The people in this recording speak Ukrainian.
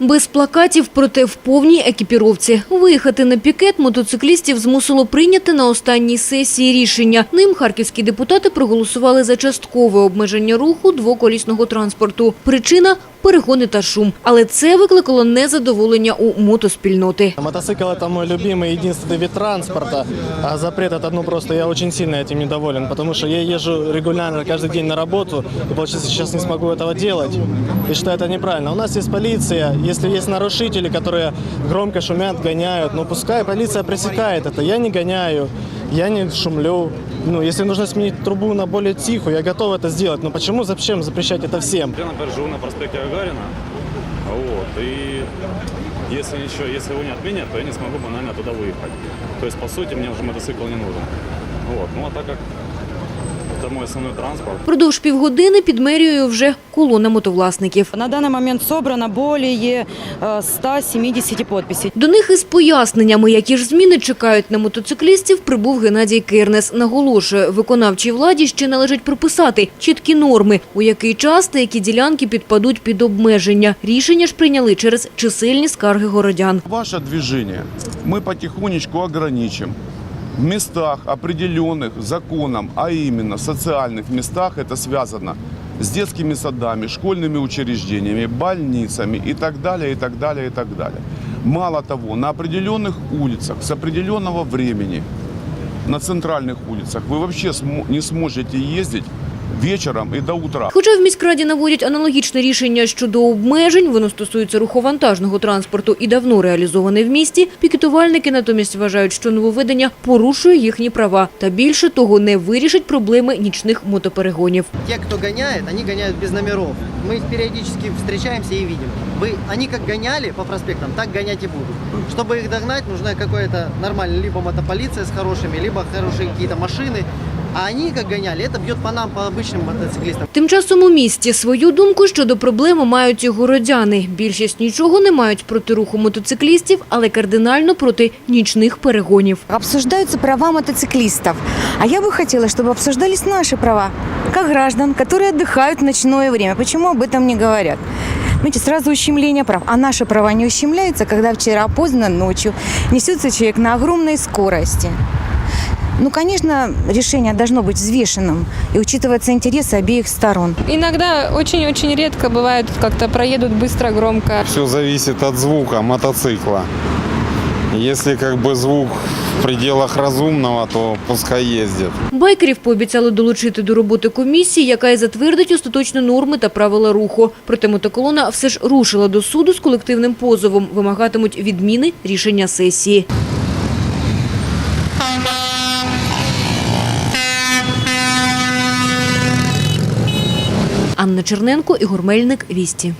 Без плакатів, проте в повній екіпіровці. Виїхати на пікет мотоциклістів змусило прийняти на останній сесії рішення. Ним харківські депутати проголосували за часткове обмеження руху двоколісного транспорту. Причина – перегони та шум. Але це викликало незадоволення у мотоспільноти. Мотоцикл это мой любимый единственный вид транспорта, а запрет это ну просто я очень сильно этим недоволен, потому что я езжу регулярно каждый день на работу и получается сейчас не смогу этого делать и считаю это неправильно. У нас есть полиция, если есть нарушители, которые громко шумят, гоняют, ну пускай полиция пресекает это, я не гоняю, я не шумлю. Ну, если нужно сменить трубу на более тихую, я готов это сделать. Но почему, зачем запрещать это всем? Я, например, живу на проспекте Гагарина. Вот, и если ничего, если его не отменят, то я не смогу банально туда выехать. То есть, по сути, мне уже мотоцикл не нужен. Вот, ну а так как это мой основной транспорт, Продовж півгодини під мерією вже колона мотовласників. На данный момент собрано более э, 170 подписей. До них із поясненнями, які ж зміни чекають на мотоциклістів, прибув Геннадій Кернес. Наголошує, виконавчій владі ще належить прописати чіткі норми, у який час та які ділянки підпадуть під обмеження. Рішення ж прийняли через чисельні скарги городян. Ваше движение мы потихонечку ограничим в местах, определенных законом, а именно социальных местах, это связано с детскими садами, школьными учреждениями, больницами и так далее, и так далее, и так далее. Мало того, на определенных улицах с определенного времени, на центральных улицах, вы вообще смо- не сможете ездить вечером и до утра. Хоча в міськраді наводять аналогічне рішення щодо обмежень, воно стосується руховантажного транспорту і давно реалізоване в місті, пікетувальники натомість вважають, що нововведення порушує їхні права та більше того не вирішить проблеми нічних мотоперегонів. те, кто гоняет, они гоняют без номеров. Мы их периодически встречаемся и видим. Вы, они как гоняли по проспектам, так гонять и будут. Чтобы их догнать, нужна какое-то нормальная либо мотополиция с хорошими, либо хорошие какие-то машины. А они как гоняли, это бьет по нам, по обычным мотоциклистам. Тим часом у місті свою думку щодо проблеми мають і городяни. Більшість нічого не мають проти руху мотоциклістів, але кардинально проти нічних перегонів. Обсуждаются права мотоциклистов. А я бы хотела, чтобы обсуждались наши права, как граждан, которые отдыхают в ночное время. Почему об этом не говорят? Знаете, сразу ущемление прав. А наши права не ущемляются, когда вчера поздно ночью несется человек на огромной скорости. Ну, конечно, решение должно быть взвешенным и учитываться интересы обеих сторон. Иногда очень-очень редко бывает, как-то проедут быстро, громко. Все зависит от звука мотоцикла. Если как бы звук в пределах разумного, то пускай ездит. Байкерів пообіцяли долучити до роботи комісії, яка й затвердить остаточні норми та правила руху. Проте мотоколона все ж рушила до суду з колективним позовом. Вимагатимуть відміни рішення сесії. Анна Черненко, Ігор Мельник, Вісті.